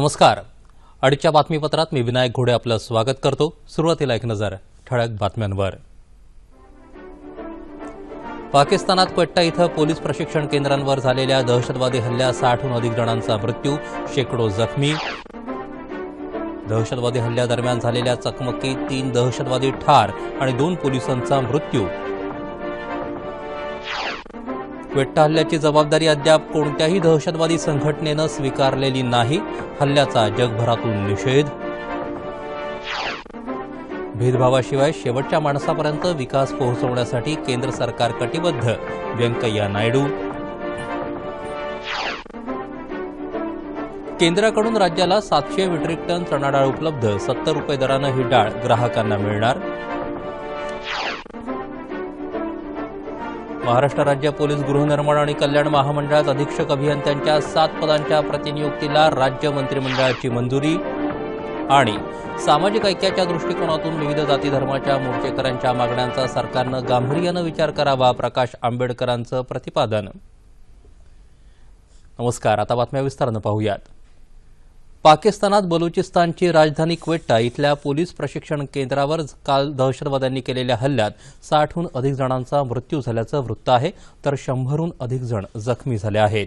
नमस्कार. आजच्या बातमीपत्रात मी विनायक घोडे आपलं स्वागत करतो. सुरुवातीला एक नजर ठळक बातम्यांवर. पाकिस्तानात क्वेट्टा इथं पोलीस प्रशिक्षण केंद्रांवर झालेल्या दहशतवादी हल्ल्यात साठहून अधिक जणांचा मृत्यू शेकडो जखमी. दहशतवादी हल्ल्यादरम्यान झालेल्या चकमकीत तीन दहशतवादी ठार आणि दोन पोलिसांचा मृत्यू. वेट्टा हल्ल्याची जबाबदारी अद्याप कोणत्याही दहशतवादी संघटनेनं स्वीकारलेली नाही. हल्ल्याचा जगभरातून निषेध. भेदभावाशिवाय शेवटच्या माणसापर्यंत विकास पोहोचवण्यासाठी केंद्र सरकार कटिबद्ध. व्यंकय्या नायडू. केंद्राकडून राज्याला सातशे मेट्रिक टन चणाडाळ उपलब्ध. सत्तर रुपये दरानं ही डाळ ग्राहकांना मिळणार. महाराष्ट्र राज्य पोलीस गृहनिर्माण आणि कल्याण महामंडळात अधीक्षक अभियंत्यांच्या सात पदांच्या प्रतिनियुक्तीला राज्य मंत्रिमंडळाची मंजुरी आणि सामाजिक ऐक्याच्या दृष्टिकोनातून विविध जाती धर्माच्या मोर्चेकऱ्यांच्या मागण्यांचा सरकारनं गांभीर्यानं विचार करावा प्रकाश आंबेडकरांचं प्रतिपादन. नमस्कार आता बातम्या विस्तारानं पाहूयात. पाकिस्तानात बलुचिस्तानची राजधानी क्वेट्टा इथल्या पोलीस प्रशिक्षण केंद्रावर काल दहशतवाद्यांनी केलेल्या हल्ल्यात साठहून अधिक जणांचा मृत्यू झाल्याचं वृत्त आहे तर शंभरहून अधिक जण जखमी झाले आहेत.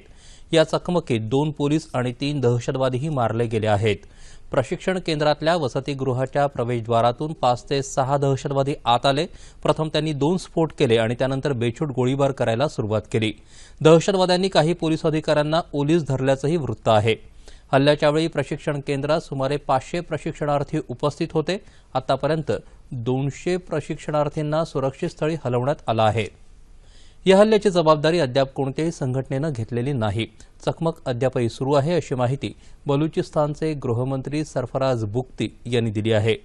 या चकमकीत दोन पोलीस आणि तीन दहशतवादीही मारले गेले आहेत. प्रशिक्षण केंद्रातल्या वसतिगृहाच्या प्रवेशद्वारातून पाच ते सहा दहशतवादी आत आले. प्रथम त्यांनी दोन स्फोट केले आणि त्यानंतर बेछूट गोळीबार करायला सुरुवात केली. दहशतवाद्यांनी काही पोलीस अधिकाऱ्यांना ओलीस धरल्याचंही वृत्त आहे. हल्ल्याच्या वेळी प्रशिक्षण केंद्रात सुमारे पाचशे प्रशिक्षणार्थी उपस्थित होते. आतापर्यंत दोनशे प्रशिक्षणार्थींना सुरक्षित स्थळी हलवण्यात आलं आहे. या हल्ल्याची जबाबदारी अद्याप कोणत्याही संघटनेनं घेतलेली नाही. चकमक अद्यापही सुरू आहे अशी माहिती बलुचिस्तानचे गृहमंत्री सरफराज बुक्ती यांनी दिली आहे.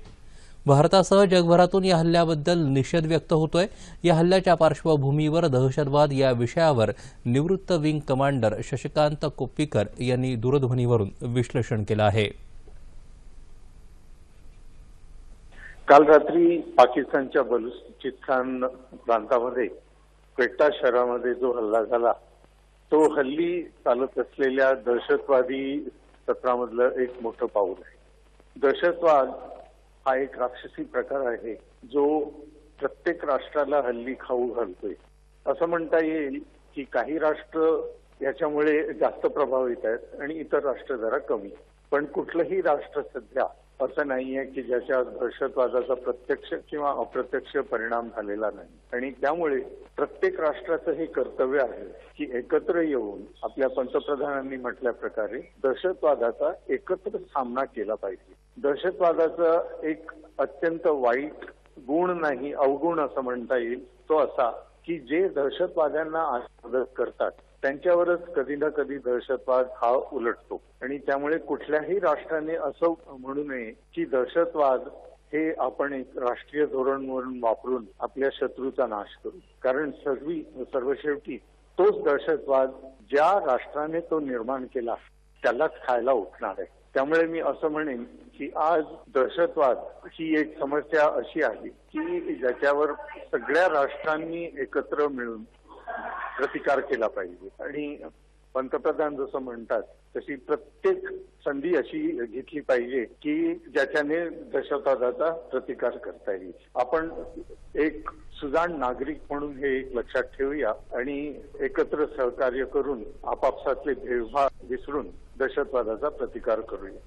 भारतासह जगभरातून या हल्ल्याबद्दल निषेध व्यक्त होतोय. या हल्ल्याच्या पार्श्वभूमीवर दहशतवाद या विषयावर निवृत्त विंग कमांडर शशिकांत कोप्पीकर यांनी दूरध्वनीवरून विश्लेषण केलं आहे. काल रात्री पाकिस्तानच्या बलुचिस्तान प्रांतामध्ये क्वेटा शहरामध्ये जो हल्ला झाला तो हल्ली चालत असलेल्या दहशतवादी सत्रामधलं एक मोठं पाऊल आहे. दहशतवाद हा एक राक्षसी प्रकार आहे जो प्रत्येक राष्ट्राला हल्ली खाऊ घालतोय. असं म्हणता येईल की काही राष्ट्र याच्यामुळे जास्त प्रभावित आहेत आणि इतर राष्ट्र जरा कमी. पण कुठलंही राष्ट्र सध्या असं नाहीये की ज्याच्या दहशतवादाचा प्रत्यक्ष किंवा अप्रत्यक्ष परिणाम झालेला नाही. आणि त्यामुळे प्रत्येक राष्ट्राचं हे कर्तव्य आहे की एकत्र येऊन आपल्या पंतप्रधानांनी म्हटल्या प्रकारे दहशतवादाचा एकत्र सामना केला पाहिजे. दहशतवादाचं एक अत्यंत वाईट गुण नाही अवगुण असं म्हणता येईल तो असा की जे दहशतवाद्यांना मदत करतात त्यांच्यावरच कधी ना कधी दहशतवाद हा उलटतो. आणि त्यामुळे कुठल्याही राष्ट्राने असं म्हणू नये की दहशतवाद हे आपण एक राष्ट्रीय धोरण म्हणून वापरून आपल्या शत्रूचा नाश करू. कारण सर्वी सर्व शेवटी तोच दहशतवाद ज्या राष्ट्राने तो निर्माण केला त्यालाच खायला उठणार आहे. त्यामुळे मी असं म्हणेन की आज दहशतवाद ही एक समस्या अशी आहे की ज्याच्यावर सगळ्या राष्ट्रांनी एकत्र मिळून प्रतिकार केला पाहिजे. आणि पंतप्रधान जसं म्हणतात तशी प्रत्येक संधी अशी घेतली पाहिजे की ज्याच्याने दहशतवादाचा प्रतिकार करता येईल. आपण एक सुजाण नागरिक म्हणून हे एक लक्षात ठेवूया आणि एकत्र सहकार्य करून आपापसातले भेदभाव विसरून दहशतवादाचा प्रतिकार करूया.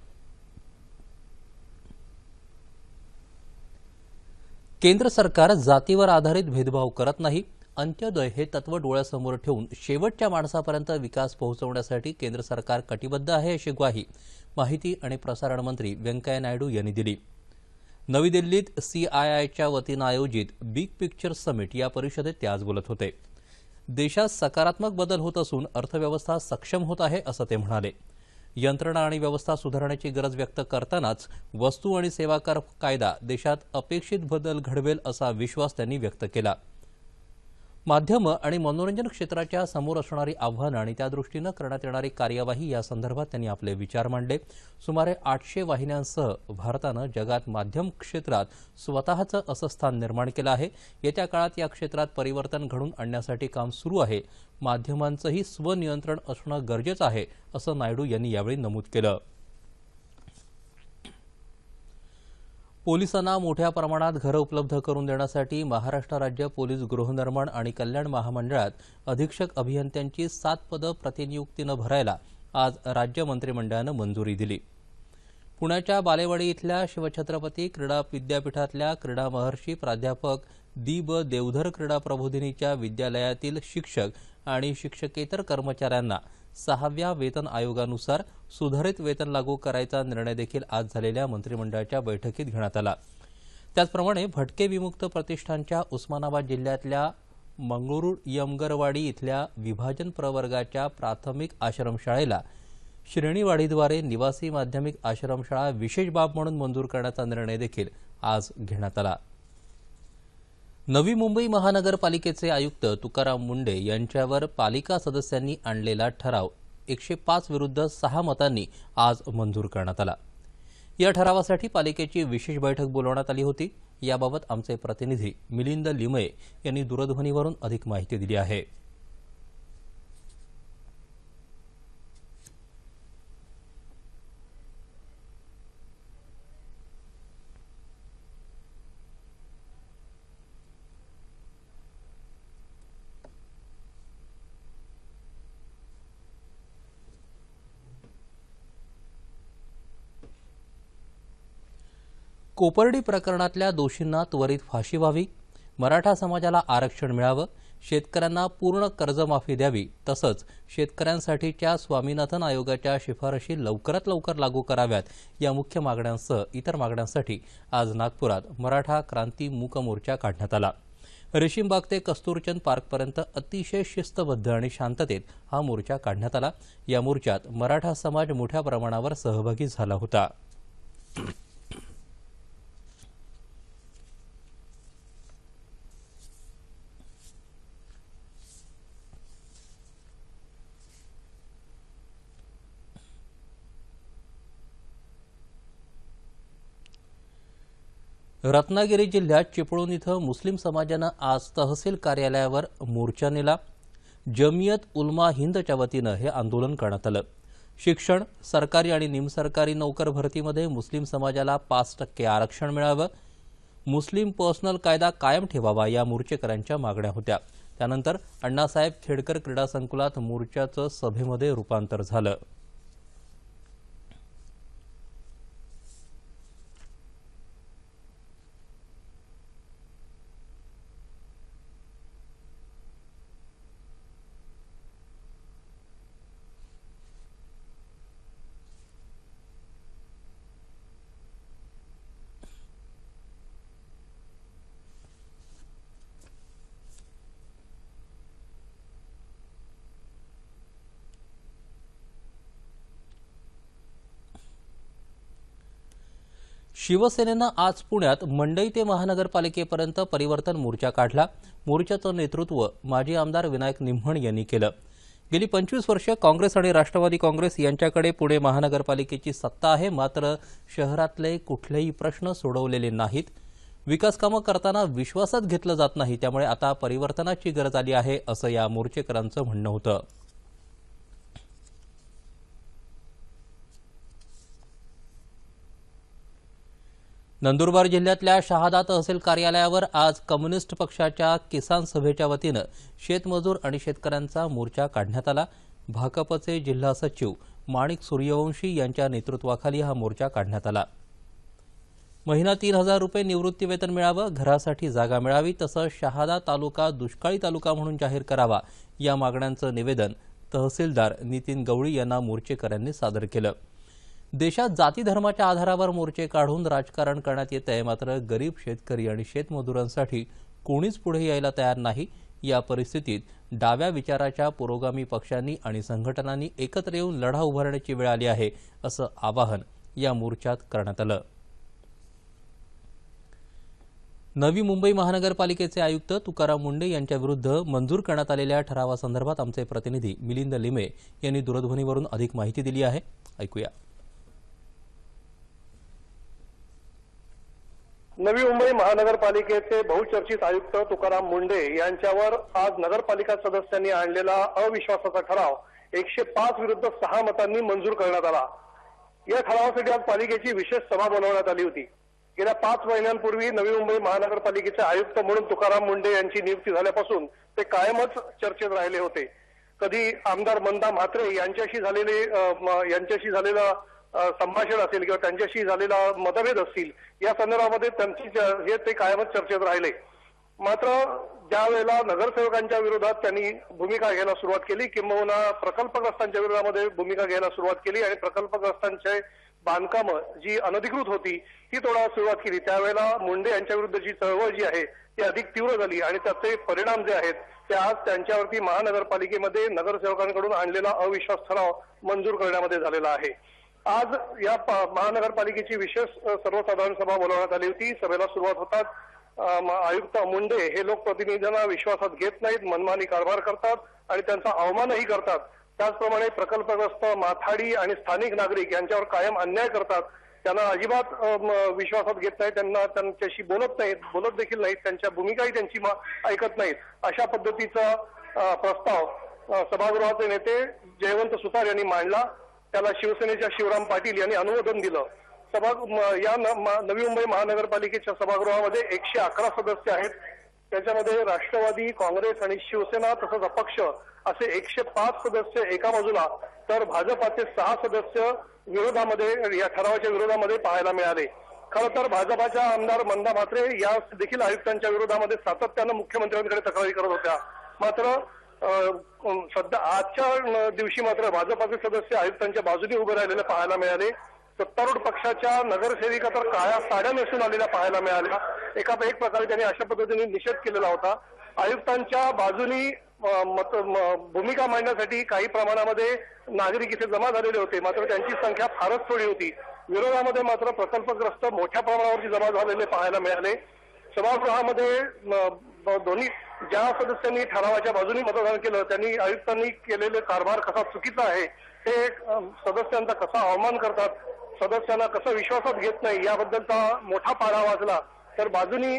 केंद्र सरकार जातीवर आधारित भेदभाव करत नाही. अंत्योदय हे तत्व डोळ्यासमोर ठेवून शेवटच्या माणसापर्यंत विकास पोहोचवण्यासाठी केंद्र सरकार कटिबद्ध आहे अशी ग्वाही माहिती आणि प्रसारण मंत्री व्यंकय्या नायडू यांनी दिली. नवी दिल्लीत सीआयआयच्या वतीनं आयोजित बिग पिक्चर समिट या परिषदेत ते आज बोलत होते. देशात सकारात्मक बदल होत असून अर्थव्यवस्था सक्षम होत आहे असं ते म्हणाले. यंत्रणा आणि व्यवस्था सुधारण्याची गरज व्यक्त करतानाच वस्तू आणि सेवा कर कायदा देशात अपेक्षित बदल घडवेल असा विश्वास त्यांनी व्यक्त केला. माध्यमं आणि मनोरंजन क्षेत्राच्या समोर असणारी आव्हानं आणि त्यादृष्टीनं करण्यात येणारी कार्यवाही या संदर्भात त्यांनी आपले विचार मांडले. सुमारे आठशे वाहिन्यांसह भारतानं जगात माध्यम क्षेत्रात स्वतःचं असं स्थान निर्माण केलं आहे. येत्या काळात या क्षेत्रात परिवर्तन घडून आणण्यासाठी काम सुरू आहे. माध्यमांचंही स्वनियंत्रण असणं गरजेचं आहे असं नायडू यांनी यावेळी नमूद केलं. पोलिसांना मोठ्या प्रमाणात घरं उपलब्ध करून देण्यासाठी महाराष्ट्र राज्य पोलीस गृहनिर्माण आणि कल्याण महामंडळात अधीक्षक अभियंत्यांची सात पदं प्रतिनियुक्तीनं भरायला आज राज्य मंत्रिमंडळानं मंजुरी दिली. पुण्याच्या बालेवाडी इथल्या शिवछत्रपती क्रीडा विद्यापीठातल्या क्रीडा महर्षी प्राध्यापक दी ब देवधर क्रीडा प्रबोधिनीच्या विद्यालयातील शिक्षक आणि शिक्षकेतर कर्मचाऱ्यांना सहाव्या वेतन आयोगानुसार सुधारित वेतन लागू करायचा निर्णय देखील आज झालेल्या मंत्रिमंडळाच्या बैठकीत घेण्यात आला. त्याचप्रमाणे भटके विमुक्त प्रतिष्ठानच्या उस्मानाबाद जिल्ह्यातल्या मंगळूर यमगरवाडी इथल्या विभाजन प्रवर्गाच्या प्राथमिक आश्रमशाळेला श्रेणीवाढीद्वारे निवासी माध्यमिक आश्रमशाळा विशेष बाब म्हणून मंजूर करण्याचा निर्णय देखील आज घेण्यात आला. नवी मुंबई महानगरपालिकेचे आयुक्त तुकाराम मुंडे यांच्यावर पालिका सदस्यांनी आणलेला ठराव एकशे पाच विरुद्ध सहा मतांनी आज मंजूर करण्यात आला. या ठरावासाठी पालिकेची विशेष बैठक बोलवण्यात आली होती. याबाबत आमचे प्रतिनिधी मिलिंद लिमये यांनी दूरध्वनीवरून अधिक माहिती दिली आहे. कोपर्डी प्रकरणातल्या दोषींना त्वरित फाशी व्हावी मराठा समाजाला आरक्षण मिळावं शेतकऱ्यांना पूर्ण कर्जमाफी द्यावी तसंच शेतकऱ्यांसाठीच्या स्वामीनाथन आयोगाच्या शिफारशी लवकरात लवकर लागू कराव्यात या मुख्य मागण्यांसह इतर मागण्यांसाठी आज नागपुरात मराठा क्रांती मूक मोर्चा काढण्यात आला. रेशीमबाग ते कस्तुरचंद पार्कपर्यंत अतिशय शिस्तबद्ध आणि शांततेत हा मोर्चा काढण्यात आला. या मोर्चात मराठा समाज मोठ्या प्रमाणावर सहभागी झाला होता. रत्नागिरी जिल्ह्यात चिपळूण इथं मुस्लिम समाजानं आज तहसील कार्यालयावर मोर्चा नेला. जमियत उलमा हिंदच्या वतीनं हे आंदोलन करण्यात आलं. शिक्षण सरकारी आणि निमसरकारी नोकर भरतीमध्ये मुस्लिम समाजाला पाच टक्के आरक्षण मिळावं. मुस्लिम पर्सनल कायदा कायम ठेवावा या मोर्चेकऱ्यांच्या मागण्या होत्या. त्यानंतर अण्णासाहेब खेडकर क्रीडा संकुलात मोर्चाचं सभेमध्ये रूपांतर झालं. शिवसेनेनं आज पुण्यात मंडई ते महानगरपालिकेपर्यंत परिवर्तन मोर्चा काढला. मोर्चाचं नेतृत्व माजी आमदार विनायक निम्हण यांनी केलं. गेली पंचवीस वर्ष काँग्रेस आणि राष्ट्रवादी काँग्रेस यांच्याकडे पुणे महानगरपालिकेची सत्ता आहे मात्र शहरातले कुठलेही प्रश्न सोडवलेले नाहीत. विकासकामं करताना विश्वासात घेतलं जात नाही त्यामुळे आता परिवर्तनाची गरज आली आहे असं या मोर्चेकरांचं म्हणणं होतं. नंदुरबार जिल्ह्यातल्या शहादा तहसील कार्यालयावर आज कम्युनिस्ट पक्षाच्या किसान सभेच्या वतीनं शेतमजूर आणि शेतकऱ्यांचा मोर्चा काढण्यात आला. भाकपचे जिल्हा सचिव माणिक सूर्यवंशी यांच्या नेतृत्वाखाली हा मोर्चा काढण्यात आला. महिना तीन हजार रुपये निवृत्तीवेतन मिळावं घरासाठी जागा मिळावी तसंच शहादा तालुका दुष्काळी तालुका म्हणून जाहीर करावा या मागण्यांचं निवेदन तहसीलदार नितीन गवळी यांना मोर्चेकऱ्यांनी सादर केलं. देशात जाती धर्माच्या आधारावर मोर्चे काढून राजकारण करण्यात येत आहे मात्र गरीब शेतकरी आणि शेतमजुरांसाठी कोणीच पुढे यायला तयार नाही. या परिस्थितीत डाव्या विचाराच्या पुरोगामी पक्षांनी आणि संघटनांनी एकत्र येऊन लढा उभारण्याची वेळ आली आहे असं आवाहन या मोर्चात करण्यात आलं. नवी मुंबई महानगरपालिकेचे आयुक्त तुकाराम मुंडे यांच्याविरुद्ध मंजूर करण्यात आलेल्या ठरावासंदर्भात आमचे प्रतिनिधी मिलिंद लिमे यांनी दूरध्वनीवरून अधिक माहिती दिली आहे. ऐकूया. नवी मुंबई महानगरपालिकेचे बहुचर्चित आयुक्त तुकाराम मुंडे यांच्यावर आज नगरपालिका सदस्यांनी आणलेला अविश्वासाचा ठराव एकशे पाच विरुद्ध सहा मतांनी मंजूर करण्यात आला. या ठरावासाठी आज पालिकेची विशेष सभा बोलवण्यात आली होती. गेल्या पाच महिन्यांपूर्वी नवी मुंबई महानगरपालिकेचे आयुक्त म्हणून तुकाराम मुंडे यांची नियुक्ती झाल्यापासून ते कायमच चर्चेत राहिले होते. कधी आमदार मंदा म्हात्रे यांच्याशी झालेले यांच्याशी झालेलं संभाषण असेल किंवा त्यांच्याशी झालेला मतभेद असतील या संदर्भामध्ये त्यांची हे ते कायमच चर्चेत राहिले. मात्र ज्या वेळेला नगरसेवकांच्या विरोधात त्यांनी भूमिका घ्यायला सुरुवात केली किंबहुना प्रकल्पग्रस्तांच्या विरोधामध्ये भूमिका घ्यायला सुरुवात केली आणि प्रकल्पग्रस्तांचे बांधकामं जी अनधिकृत होती ती तोडायला सुरुवात केली. त्यावेळेला मुंडे यांच्या विरुद्धची चळवळ जी आहे ती अधिक तीव्र झाली आणि त्याचे परिणाम जे आहेत ते आज त्यांच्यावरती महानगरपालिकेमध्ये नगरसेवकांकडून आणलेला अविश्वास ठराव मंजूर करण्यामध्ये झालेला आहे. आज या महानगरपालिकेची विशेष सर्वसाधारण सभा बोलवण्यात आली होती. सभेला सुरुवात होतात आयुक्त मुंडे हे लोकप्रतिनिधींना विश्वासात घेत नाहीत मनमानी कारभार करतात आणि त्यांचा अवमानही करतात. त्याचप्रमाणे प्रकल्पग्रस्त माथाडी आणि स्थानिक नागरिक यांच्यावर कायम अन्याय करतात. त्यांना अजिबात विश्वासात घेत नाहीत त्यांना त्यांच्याशी बोलत नाहीत बोलत देखील नाहीत त्यांच्या भूमिकाही त्यांची ऐकत नाहीत. अशा पद्धतीचा प्रस्ताव सभागृहाचे नेते जयवंत सुतार यांनी मांडला. त्याला शिवसेनेच्या शिवराम पाटील यांनी अनुमोदन दिलं. सभा या नवी मुंबई महानगरपालिकेच्या सभागृहामध्ये एकशे अकरा सदस्य आहेत. त्याच्यामध्ये राष्ट्रवादी काँग्रेस आणि शिवसेना तसंच अपक्ष असे एकशे पाच सदस्य एका बाजूला. तर भाजपाचे सहा सदस्य विरोधामध्ये या ठरावाच्या विरोधामध्ये पाहायला मिळाले. खरं तर भाजपाच्या आमदार मंदा म्हात्रे या देखील आयुक्तांच्या विरोधामध्ये सातत्यानं मुख्यमंत्र्यांकडे तक्रारी करत होत्या. मात्र सध्या आजच्या दिवशी मात्र भाजपाचे सदस्य आयुक्तांच्या बाजूने उभे राहिलेले पाहायला मिळाले. सत्तारूढ पक्षाच्या नगरसेविका तर काळ्या साड्या नेसून आलेल्या पाहायला मिळाल्या. एका एक प्रकारे त्यांनी अशा पद्धतीने निषेध केलेला होता. आयुक्तांच्या बाजूनी मत भूमिका मांडण्यासाठी काही प्रमाणामध्ये नागरिक इथे जमा झालेले होते. मात्र त्यांची संख्या फारच थोडी होती. विरोधामध्ये मात्र प्रकल्पग्रस्त मोठ्या प्रमाणावरती जमा झालेले पाहायला मिळाले. सभागृहामध्ये दोन्ही ज्या सदस्यांनी ठरावाच्या बाजूने मतदान केलं त्यांनी आयुक्तांनी केलेले कारभार कसा चुकीचा आहे ते सदस्यांचा कसा अवमान करतात सदस्यांना कसं विश्वासात घेत नाही याबद्दलचा मोठा पाडा वाजला. तर बाजूनी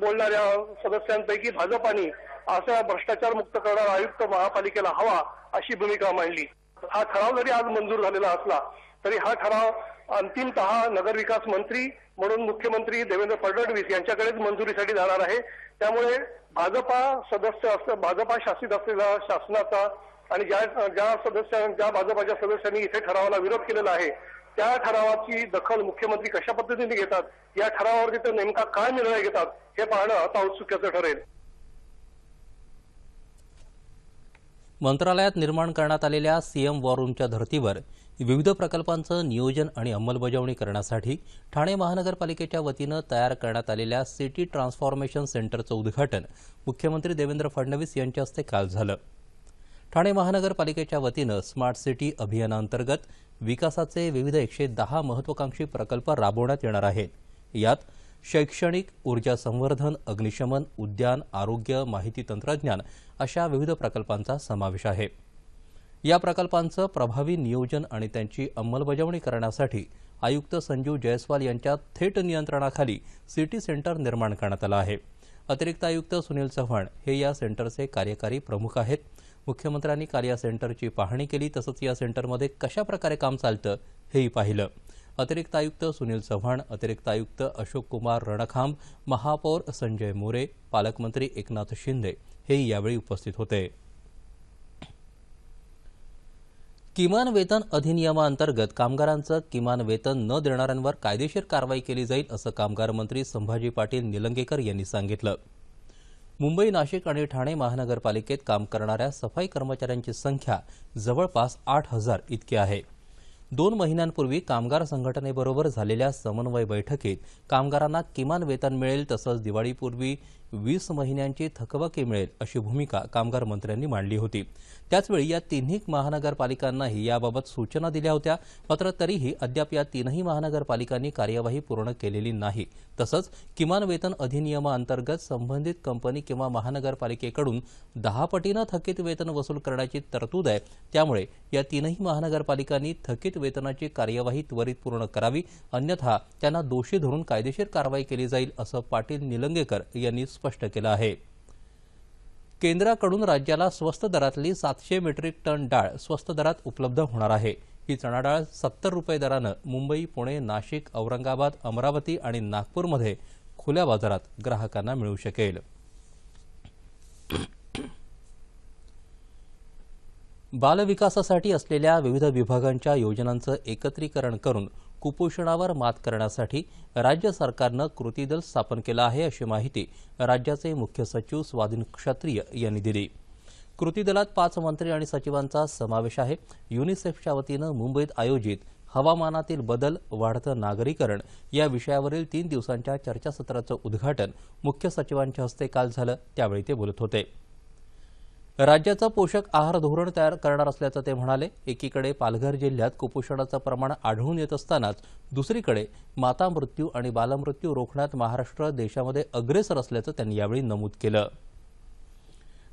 बोलणाऱ्या सदस्यांपैकी भाजपानी असा भ्रष्टाचार मुक्त करणारा आयुक्त महापालिकेला हवा अशी भूमिका मांडली. हा ठराव जरी आज मंजूर झालेला असला तरी हा ठराव अंतिमत नगरविकास मंत्री म्हणून मुख्यमंत्री देवेंद्र फडणवीस यांच्याकडेच मंजुरीसाठी जाणार आहे. त्यामुळे भाजपा सदस्य असं भाजपा शासित असलेल्या शासनाचा आणि ज्या ज्या सदस्य ज्या भाजपाच्या सदस्यांनी इथे ठरावाला विरोध केलेला आहे त्या ठरावाची दखल मुख्यमंत्री कशा पद्धतीने घेतात या ठरावावरती तिथे नेमका काय निर्णय घेतात हे पाहणं आता औत्सुक्याचं ठरेल. मंत्रालयात निर्माण करण्यात आलेल्या सीएम वॉर रूमच्या धर्तीवर विविध प्रकल्पांचं नियोजन आणि अंमलबजावणी करण्यासाठी ठाणे महानगरपालिकेच्या वतीनं तयार करण्यात आलेल्या सिटी ट्रान्सफॉर्मेशन सेंटरचं उद्घाटन मुख्यमंत्री देवेंद्र फडणवीस यांच्या हस्ते काल झालं. ठाणे महानगरपालिकेच्या वतीनं स्मार्ट सिटी अभियानांतर्गत विकासाचे विविध एकशे दहा महत्वाकांक्षी प्रकल्प राबवण्यात येणार आहेत. यात शैक्षणिक ऊर्जा संवर्धन अग्निशमन उद्यान आरोग्य माहिती तंत्रज्ञान अशा विविध प्रकल्पांचा समावेश आहे. या प्रकल्पांचं प्रभावी नियोजन आणि त्यांची अंमलबजावणी करण्यासाठी आयुक्त संजीव जयस्वाल यांच्या थेट नियंत्रणाखाली सिटी सेंटर निर्माण करण्यात आलं आहे. अतिरिक्त आयुक्त सुनील चव्हाण हे या सेंटरचे कार्यकारी प्रमुख आहेत. मुख्यमंत्र्यांनी काल या सेंटरची पाहणी केली तसंच या सेंटरमध्ये कशा प्रकारे काम चालतं हेही पाहिलं. अतिरिक्त आयुक्त सुनील चव्हाण अतिरिक्त आयुक्त अशोक कुमार रणखांब महापौर संजय मोरे पालकमंत्री एकनाथ शिंदे हेही यावेळी उपस्थित होते. किमान वेतन अधिनियमाअंतर्गत कामगारांचं किमान वेतन न देणाऱ्यांवर कायदेशीर कारवाई केली जाईल असं कामगार मंत्री संभाजी पाटील निलंगेकर यांनी सांगितलं. मुंबई नाशिक आणि ठाणे महानगरपालिकेत काम करणाऱ्या सफाई कर्मचाऱ्यांची संख्या जवळपास आठ हजार इतकी आहे. दोन महिन्यांपूर्वी कामगार संघटनेबरोबर झालेल्या समन्वय बैठकीत कामगारांना किमान वेतन मिळेल तसंच दिवाळीपूर्वी वीस महिन्यांची थकबाकी मिळेल अशी भूमिका कामगार मंत्र्यांनी मांडली होती. त्याचवेळी या तिन्ही महानगरपालिकांनाही याबाबत सूचना दिल्या होत्या. मात्र तरीही अद्याप या तीनही महानगरपालिकांनी कार्यवाही पूर्ण केलेली नाही. तसंच किमान वेतन अधिनियमाअंतर्गत संबंधित कंपनी किंवा महानगरपालिकेकडून दहा पटीनं थकीत वेतन वसूल करण्याची तरतूद आहे. त्यामुळे या तीनही महानगरपालिकांनी थकीत वेतनाची कार्यवाही त्वरित पूर्ण करावी. अन्यथा त्यांना दोषी धरून कायदेशीर कारवाई केली जाईल असं पाटील निलंगेकर यांनी स्पष्ट स्पष्ट केलं आहे. केंद्राकडून राज्याला स्वस्त दरातली सातशे मेट्रिक टन डाळ स्वस्त दरात उपलब्ध होणार आहे. ही चणा डाळ सत्तर रुपये दरानं मुंबई पुणे नाशिक औरंगाबाद अमरावती आणि नागपूरमध्ये खुल्या बाजारात ग्राहकांना मिळू शकेल. बालविकासासाठी असलेल्या विविध विभागांच्या योजनांचं एकत्रीकरण करून कुपोषणावर मात करण्यासाठी राज्य सरकारनं कृती दल स्थापन केलं आहे अशी माहिती राज्याचे मुख्य सचिव स्वाधीन क्षत्रिय यांनी दिली. कृती दलात पाच मंत्री आणि सचिवांचा समावेश आहे. युनिसेफच्या वतीनं मुंबईत आयोजित हवामानातील बदल वाढतं नागरीकरण या विषयावरील तीन दिवसांच्या चर्चासत्राचं उद्घाटन मुख्य सचिवांच्या हस्ते काल झालं. त्यावेळी ते बोलत होते. राज्याचं पोषक आहार धोरण तयार करणार असल्याचं ते म्हणाले. एकीकडे पालघर जिल्ह्यात कुपोषणाचं प्रमाण आढळून येत असतानाच दुसरीकडे माता मृत्यू आणि बालमृत्यू रोखण्यात महाराष्ट्र देशामध्ये अग्रेसर असल्याचं त्यांनी यावेळी नमूद केलं.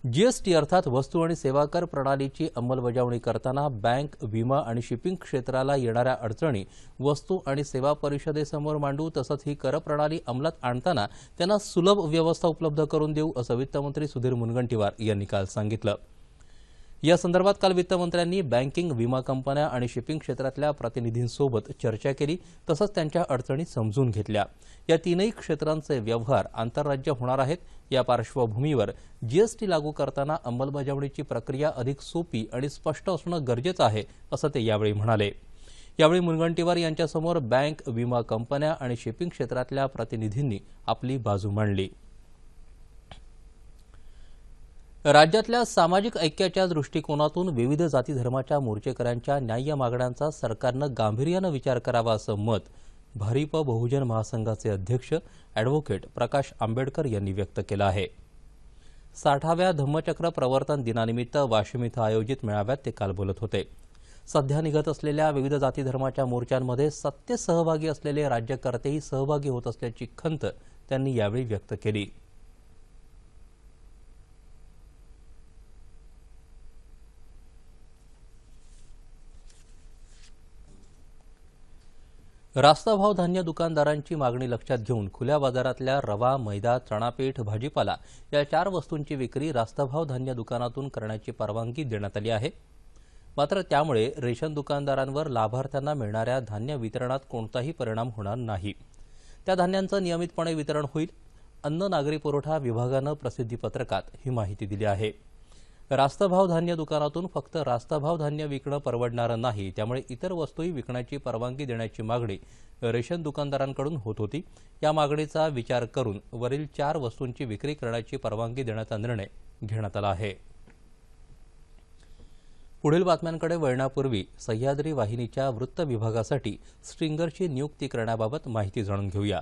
जीएसटी अर्थात वस्तू आणि सेवा कर प्रणालीची अंमलबजावणी करताना बँक विमा आणि शिपिंग क्षेत्राला येणाऱ्या अडचणी वस्तू आणि सेवा परिषदेसमोर मांडू तसंच ही कर प्रणाली अंमलात आणताना त्यांना सुलभ व्यवस्था उपलब्ध करून देऊ असं वित्तमंत्री सुधीर मुनगंटीवार यांनी काल सांगितलं. या संदर्भात काल वित्तमंत्र्यांनी बँकिंग विमा कंपन्या आणि शिपिंग क्षेत्रातल्या प्रतिनिधींसोबत चर्चा केली तसंच त्यांच्या अडचणी समजून घेतल्या. या तीनही क्षेत्रांचे व्यवहार आंतरराज्य होणार आहेत. या पार्श्वभूमीवर जीएसटी लागू करताना अंमलबजावणीची प्रक्रिया अधिक सोपी आणि स्पष्ट असणं गरजेचं आहे असं ते यावेळी म्हणाले. यावेळी मुनगंटीवार यांच्यासमोर बँक विमा कंपन्या आणि शिपिंग क्षेत्रातल्या प्रतिनिधींनी आपली बाजू मांडली. राज्यातल्या सामाजिक ऐक्याच्या दृष्टिकोनातून विविध जाती धर्माच्या मोर्चेकऱ्यांच्या न्याय्य मागण्यांचा सरकारनं गांभीर्यानं विचार करावा असं मत भारिप बहुजन महासंघाचे अध्यक्ष अॅडव्होकेट प्रकाश आंबेडकर यांनी व्यक्त केलं आहे. साठाव्या धम्मचक्र प्रवर्तन दिनानिमित्त वाशिम इथं आयोजित मेळाव्यात ते काल बोलत होते. सध्या निघत असलेल्या विविध जाती धर्माच्या मोर्चांमध्ये सत्य सहभागी असलेले राज्यकर्तेही सहभागी होत असल्याची खंत त्यांनी यावेळी व्यक्त केली. रास्ताभाव धान्य दुकानदारांची मागणी लक्षात घेऊन खुल्या बाजारातल्या रवा मैदा चणापीठ भाजीपाला या चार वस्तूंची विक्री रास्ताभाव धान्य दुकानातून करण्याची परवानगी देण्यात आली आहे. मात्र त्यामुळे रेशन दुकानदारांवर लाभार्थ्यांना मिळणाऱ्या धान्य वितरणात कोणताही परिणाम होणार नाही. त्या धान्यांचं नियमितपणे वितरण होईल. अन्न नागरी पुरवठा विभागानं प्रसिद्धीपत्रकात ही माहिती दिली आहे. रास्तभाव धान्य दुकानातून फक्त रास्तभाव धान्य विकणं परवडणारं नाही त्यामुळे इतर वस्तूही विकण्याची परवानगी देण्याची मागणी रेशन दुकानदारांकडून होत होती. या मागणीचा विचार करून वरील चार वस्तूंची विक्री करण्याची परवानगी देण्याचा निर्णय घेण्यात आला आहे. पुढील बातम्यांकडे वळण्यापूर्वी सह्याद्री वाहिनीच्या वृत्त विभागासाठी स्ट्रिंगरची नियुक्ती करण्याबाबत माहिती जाणून घेऊया.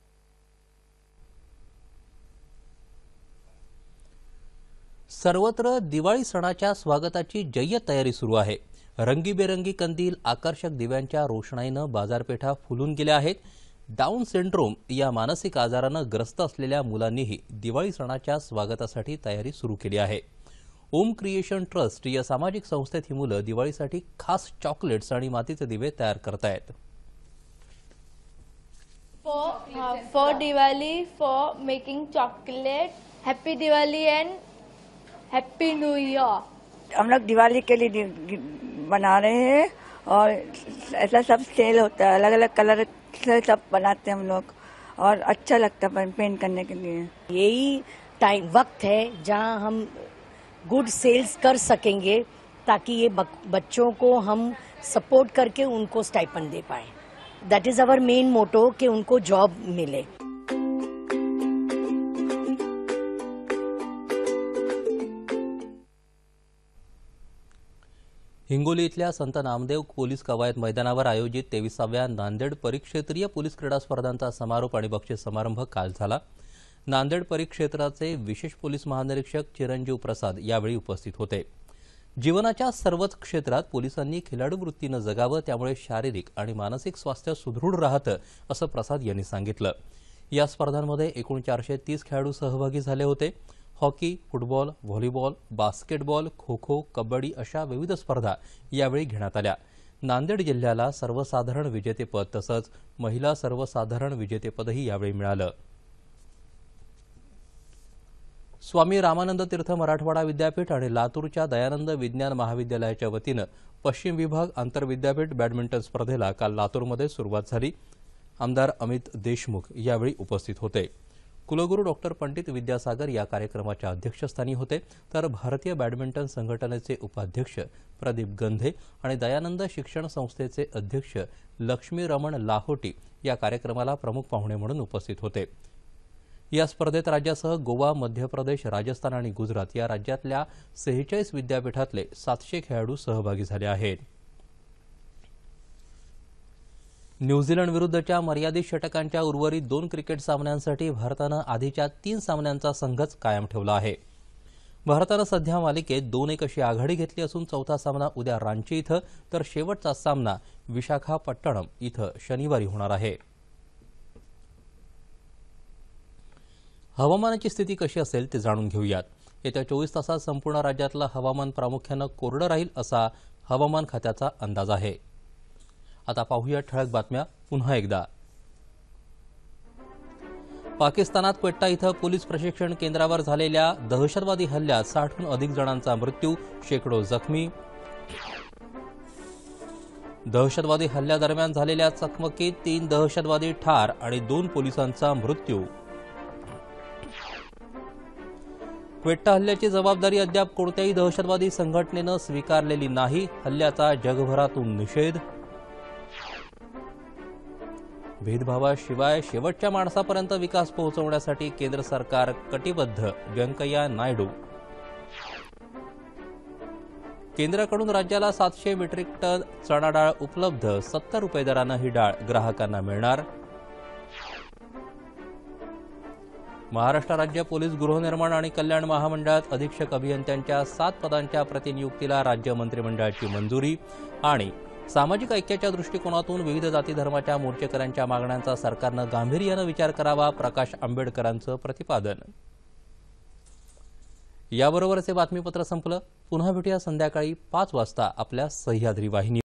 सर्वत्र दिवाळी सणाच्या स्वागताची जय्य तयारी सुरू आहे. रंगीबेरंगी कंदील आकर्षक दिव्यांच्या रोषणाईनं बाजारपेठा फुलून गेल्या आहेत. डाऊन सिंड्रोम या मानसिक आजारानं ग्रस्त असलेल्या मुलांनीही दिवाळी सणाच्या स्वागतासाठी तयारी सुरू केली आहे. ओम क्रिएशन ट्रस्ट या सामाजिक संस्थेत ही मुलं दिवाळीसाठी खास चॉकलेट्स आणि मातीचे दिवे तयार करतायत. For for Diwali for making chocolate happy Diwali and and new year हम लोग दिवाली के लिए बना रहे हैं और ऐसा सब सेल होता है। अलग अलग कलर से सब बनाते हैं हम लोग और अच्छा लगता है पेंट करने के लिए। यही टाइम वक्त है जहाँ हम गुड सेल्स कर सकेंगे ताकि ये बच्चों को हम सपोर्ट करके उनको स्टाइपन दे पाए। That is our main motto कि उनको जॉब मिले। हिंगोली इथल्या संत नामदेव पोलीस कवायत मैदानावर आयोजित तेविसाव्या नांदेड परिक्षेत्रीय पोलीस क्रीडा स्पर्धांचा समारोप आणि बक्षीस समारंभ काल झाला. नांदेड परिक्षेत्राचे विशेष पोलीस महानिरीक्षक चिरंजीव प्रसाद यावेळी उपस्थित होते. जीवनाच्या सर्वच क्षेत्रात पोलिसांनी खिलाडू वृत्तीनं जगावं त्यामुळे शारीरिक आणि मानसिक स्वास्थ्य सुदृढ राहतं असं प्रसाद यांनी सांगितलं. या स्पर्धांमध्ये एकूण चारशे तीस खेळाडू सहभागी झाले होते. Hockey football volleyball basketball kho kho kabaddi अशा विविध स्पर्धा यावेळी घेण्यात आल्या. नांदेड जिल्ह्याला सर्वसाधारण विजेतेपद तसंच महिला सर्वसाधारण विजेतेपदही यावेळी मिळालं. स्वामी रामानंद तीर्थ मराठवाडा विद्यापीठ आणि लातूरच्या दयानंद विज्ञान महाविद्यालयाच्या वतीनं पश्चिम विभाग आंतरविद्यापीठ बॅडमिंटन स्पर्धेला काल लातूरमध्ये सुरुवात झाली. आमदार अमित देशमुख यावेळी उपस्थित होते. कुलगुरू डॉक्टर पंडित विद्यासागर या कार्यक्रमाच्या अध्यक्षस्थानी होते. तर भारतीय बॅडमिंटन संघटनेचे उपाध्यक्ष प्रदीप गंधे आणि दयानंद शिक्षण संस्थेचे अध्यक्ष लक्ष्मी रमण लाहोटी या कार्यक्रमाला प्रमुख पाहुणे म्हणून उपस्थित होते. या स्पर्धेत राज्यासह गोवा मध्य प्रदेश राजस्थान आणि गुजरात या राज्यातल्या सेहेचाळीस विद्यापीठातले सातशे खेळाडू सहभागी झाले आहेत. न्यूझीलंड विरुद्धच्या मर्यादित षटकांच्या उर्वरित दोन क्रिकेट सामन्यांसाठी भारतानं आधीच्या तीन सामन्यांचा संघच कायम ठेवला आहे. भारतानं सध्या मालिकेत दोन एक अशी आघाडी घेतली असून चौथा सामना उद्या रांची इथं तर शेवटचा सामना विशाखापट्टणम इथं शनिवारी होणार आहे. हवामानाची स्थिती कशी असेल ते जाणून घेऊयात. येत्या चोवीस तासात संपूर्ण राज्यातलं हवामान प्रामुख्यानं कोरडं राहील असा हवामान खात्याचा अंदाज आहे. आता पाहूया ठळक बातम्या पुन्हा एकदा. पाकिस्तानात क्वेट्टा इथं पोलीस प्रशिक्षण केंद्रावर झालेल्या दहशतवादी हल्ल्यात साठहून अधिक जणांचा मृत्यू शेकडो जखमी. दहशतवादी हल्ल्यादरम्यान झालेल्या चकमकीत तीन दहशतवादी ठार आणि दोन पोलिसांचा मृत्यू. क्वेट्टा हल्ल्याची जबाबदारी अद्याप कोणत्याही दहशतवादी संघटनेनं स्वीकारलेली नाही हल्ल्याचा जगभरातून निषेध. भेदभावाशिवाय शेवटच्या माणसापर्यंत विकास पोहोचवण्यासाठी केंद्र सरकार कटिबद्ध व्यंकय्या नायडू. केंद्राकडून राज्याला सातशे मेट्रिक टन चणा डाळ उपलब्ध सत्तर रुपये दरानं ही डाळ ग्राहकांना मिळणार. महाराष्ट्र राज्य पोलीस गृहनिर्माण आणि कल्याण महामंडळात अधीक्षक अभियंत्यांच्या सात पदांच्या प्रतिनियुक्तीला राज्य मंत्रिमंडळाची मंजुरी आणि सामाजिक ऐक्याच्या दृष्टिकोनातून विविध जाती धर्माच्या मोर्चेकऱ्यांच्या मागण्यांचा सरकारनं गांभीर्यानं विचार करावा प्रकाश आंबेडकरांचं प्रतिपादन. याबरोबरच हे बातमीपत्र संपलं. पुन्हा भेटूया संध्याकाळी पाच वाजता आपल्या सह्याद्री वाहिनी.